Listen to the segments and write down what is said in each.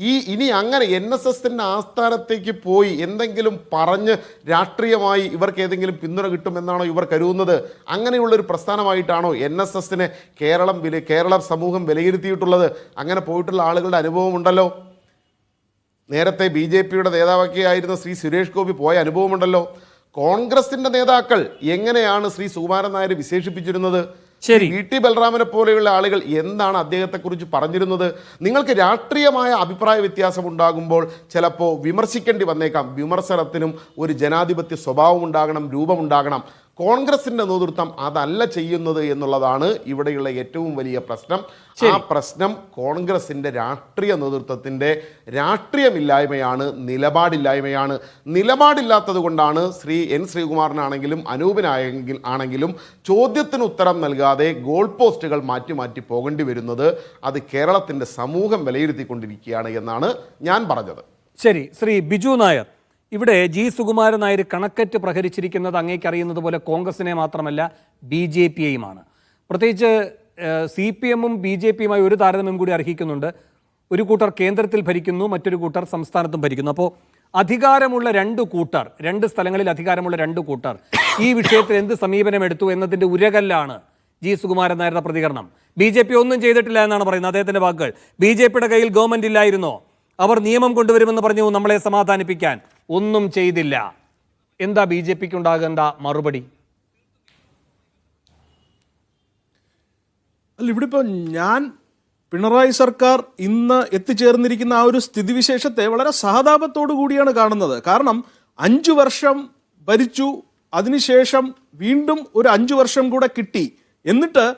ഈ ഇനി അങ്ങനെ എൻ എസ് എസിന്റെ ആസ്ഥാനത്തേക്ക് പോയി എന്തെങ്കിലും പറഞ്ഞ് രാഷ്ട്രീയമായി ഇവർക്ക് ഏതെങ്കിലും പിന്തുണ കിട്ടുമെന്നാണോ ഇവർ കരുതുന്നത്? അങ്ങനെയുള്ളൊരു പ്രസ്ഥാനമായിട്ടാണോ എൻ എസ് എസിനെ കേരളം വില കേരള സമൂഹം വിലയിരുത്തിയിട്ടുള്ളത്? അങ്ങനെ പോയിട്ടുള്ള ആളുകളുടെ അനുഭവം ഉണ്ടല്ലോ. നേരത്തെ ബി ജെ പിയുടെ നേതാവൊക്കെ ആയിരുന്ന ശ്രീ സുരേഷ് ഗോപി പോയ അനുഭവമുണ്ടല്ലോ. കോൺഗ്രസിന്റെ നേതാക്കൾ എങ്ങനെയാണ് ശ്രീ സുകുമാരൻ നായർ വിശേഷിപ്പിച്ചിരുന്നത്? ശരി. വി ടി ബലറാമനെ പോലെയുള്ള ആളുകൾ എന്താണ് അദ്ദേഹത്തെക്കുറിച്ച് പറഞ്ഞിരുന്നത്? നിങ്ങൾക്ക് രാഷ്ട്രീയമായ അഭിപ്രായ വ്യത്യാസം ഉണ്ടാകുമ്പോൾ ചിലപ്പോൾ വിമർശിക്കേണ്ടി വന്നേക്കാം. വിമർശനത്തിനും ഒരു ജനാധിപത്യ സ്വഭാവം ഉണ്ടാകണം രൂപമുണ്ടാകണം കോൺഗ്രസിന്റെ നേതൃത്വം അതല്ല ചെയ്യുന്നത് എന്നുള്ളതാണ് ഇവിടെയുള്ള ഏറ്റവും വലിയ പ്രശ്നം. ആ പ്രശ്നം കോൺഗ്രസിന്റെ രാഷ്ട്രീയ നേതൃത്വത്തിന്റെ രാഷ്ട്രീയമില്ലായ്മയാണ് നിലപാടില്ലായ്മയാണ്. നിലപാടില്ലാത്തത് കൊണ്ടാണ് ശ്രീ എൻ ശ്രീകുമാറിനാണെങ്കിലും അനൂപിനായെങ്കിൽ ആണെങ്കിലും ചോദ്യത്തിന് ഉത്തരം നൽകാതെ ഗോൾ പോസ്റ്റുകൾ മാറ്റി മാറ്റി പോകേണ്ടി വരുന്നത് അത് കേരളത്തിന്റെ സമൂഹം വിലയിരുത്തിക്കൊണ്ടിരിക്കുകയാണ് എന്നാണ് ഞാൻ പറഞ്ഞത്. ശരി ശ്രീ ബിജു നായർ. ഇവിടെ ജി സുകുമാരൻ നായർ കണക്കറ്റ് പ്രഹരിച്ചിരിക്കുന്നത് അങ്ങേക്കറിയുന്നത് പോലെ കോൺഗ്രസിനെ മാത്രമല്ല ബി ജെ പിയെയുമാണ്. പ്രത്യേകിച്ച് സി പി എമ്മും ബി ജെ പിയുമായി ഒരു താരതമ്യം കൂടി അർഹിക്കുന്നുണ്ട്. ഒരു കൂട്ടർ കേന്ദ്രത്തിൽ ഭരിക്കുന്നു മറ്റൊരു കൂട്ടർ സംസ്ഥാനത്തും ഭരിക്കുന്നു. അപ്പോൾ അധികാരമുള്ള രണ്ട് കൂട്ടർ രണ്ട് സ്ഥലങ്ങളിൽ അധികാരമുള്ള രണ്ട് കൂട്ടർ ഈ വിഷയത്തിൽ എന്ത് സമീപനം എടുത്തു എന്നതിന്റെ ഉരകല്ലാണ് ജി സുകുമാരൻ നായരുടെ പ്രതികരണം. ബി ജെ പി ഒന്നും ചെയ്തിട്ടില്ല എന്നാണ് പറയുന്നത്. അദ്ദേഹത്തിന്റെ വാക്കുകൾ ബി ജെ പിയുടെ കയ്യിൽ ഗവൺമെന്റ് ഇല്ലായിരുന്നോ? അവർ നിയമം കൊണ്ടുവരുമെന്ന് പറഞ്ഞു നമ്മളെ സമാധാനിപ്പിക്കാൻ. ഒന്നും ചെയ്തില്ല. എന്താ ബി ജെ പിക്ക് ഉണ്ടാകേണ്ട മറുപടി? അല്ല ഇവിടെ ഇപ്പോൾ ഞാൻ പിണറായി സർക്കാർ ഇന്ന് എത്തിച്ചേർന്നിരിക്കുന്ന ആ ഒരു സ്ഥിതിവിശേഷത്തെ വളരെ സഹതാപത്തോടു കൂടിയാണ് കാണുന്നത്. കാരണം അഞ്ചു വർഷം ഭരിച്ചു അതിനുശേഷം വീണ്ടും ഒരു അഞ്ചു വർഷം കൂടെ കിട്ടി. എന്നിട്ട്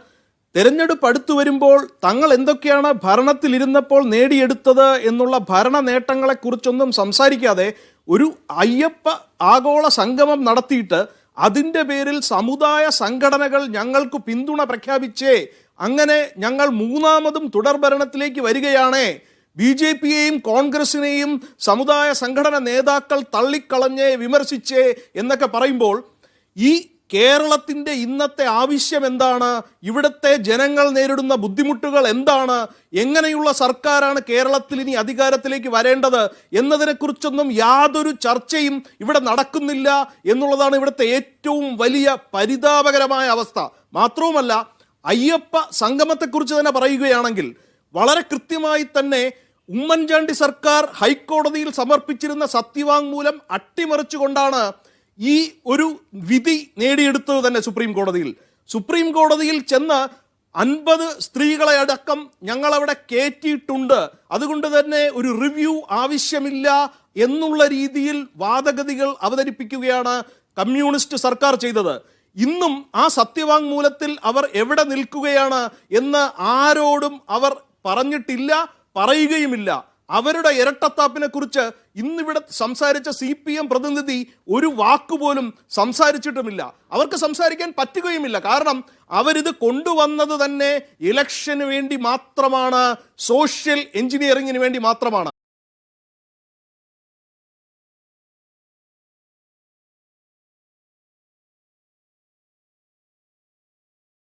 തെരഞ്ഞെടുപ്പ് അടുത്തു വരുമ്പോൾ തങ്ങൾ എന്തൊക്കെയാണ് ഭരണത്തിലിരുന്നപ്പോൾ നേടിയെടുത്തത് എന്നുള്ള ഭരണ നേട്ടങ്ങളെക്കുറിച്ചൊന്നും സംസാരിക്കാതെ ഒരു അയ്യപ്പ ആഗോള സംഗമം നടത്തിയിട്ട് അതിന്റെ പേരിൽ സമുദായ സംഘടനകൾ ഞങ്ങൾക്ക് പിന്തുണ പ്രഖ്യാപിച്ചേ. അങ്ങനെ ഞങ്ങൾ മൂന്നാമതും തുടർഭരണത്തിലേക്ക് വരികയാണേ. ബി ജെ പിയെയും കോൺഗ്രസിനെയും സമുദായ സംഘടന നേതാക്കൾ തള്ളിക്കളഞ്ഞേ വിമർശിച്ചേ എന്നൊക്കെ പറയുമ്പോൾ ഈ കേരളത്തിന്റെ ഇന്നത്തെ ആവശ്യം എന്താണ്? ഇവിടുത്തെ ജനങ്ങൾ നേരിടുന്ന ബുദ്ധിമുട്ടുകൾ എന്താണ്? എങ്ങനെയുള്ള സർക്കാരാണ് കേരളത്തിൽ ഇനി അധികാരത്തിലേക്ക് വരേണ്ടത്? എന്നതിനെക്കുറിച്ചൊന്നും യാതൊരു ചർച്ചയും ഇവിടെ നടക്കുന്നില്ല എന്നുള്ളതാണ് ഇവിടുത്തെ ഏറ്റവും വലിയ പരിതാപകരമായ അവസ്ഥ. മാത്രവുമല്ല അയ്യപ്പ സംഗമത്തെക്കുറിച്ച് തന്നെ പറയുകയാണെങ്കിൽ വളരെ കൃത്യമായി തന്നെ ഉമ്മൻചാണ്ടി സർക്കാർ ഹൈക്കോടതിയിൽ സമർപ്പിച്ചിരുന്ന സത്യവാങ്മൂലം അട്ടിമറിച്ചുകൊണ്ടാണ് ഈ ഒരു വിധി നേടിയെടുത്തത് തന്നെ സുപ്രീം കോടതിയിൽ. സുപ്രീം കോടതിയിൽ ചെന്ന് അൻപത് സ്ത്രീകളെ അടക്കം ഞങ്ങളവിടെ കയറ്റിയിട്ടുണ്ട് അതുകൊണ്ട് തന്നെ ഒരു റിവ്യൂ ആവശ്യമില്ല എന്നുള്ള രീതിയിൽ വാദഗതികൾ അവതരിപ്പിക്കുകയാണ് കമ്മ്യൂണിസ്റ്റ് സർക്കാർ ചെയ്തത്. ഇന്നും ആ സത്യവാങ്മൂലത്തിൽ അവർ എവിടെ നിൽക്കുകയാണ് എന്ന് ആരോടും അവർ പറഞ്ഞിട്ടില്ല പറയുകയുമില്ല. അവരുടെ ഇരട്ടത്താപ്പിനെ കുറിച്ച് ഇന്നിവിടെ സംസാരിച്ച സി പി എം പ്രതിനിധി ഒരു വാക്കുപോലും സംസാരിച്ചിട്ടുമില്ല. അവർക്ക് സംസാരിക്കാൻ പറ്റുകയുമില്ല. കാരണം അവരിത് കൊണ്ടുവന്നത് തന്നെ ഇലക്ഷന് വേണ്ടി മാത്രമാണ് സോഷ്യൽ എഞ്ചിനീയറിങ്ങിന് വേണ്ടി മാത്രമാണ്.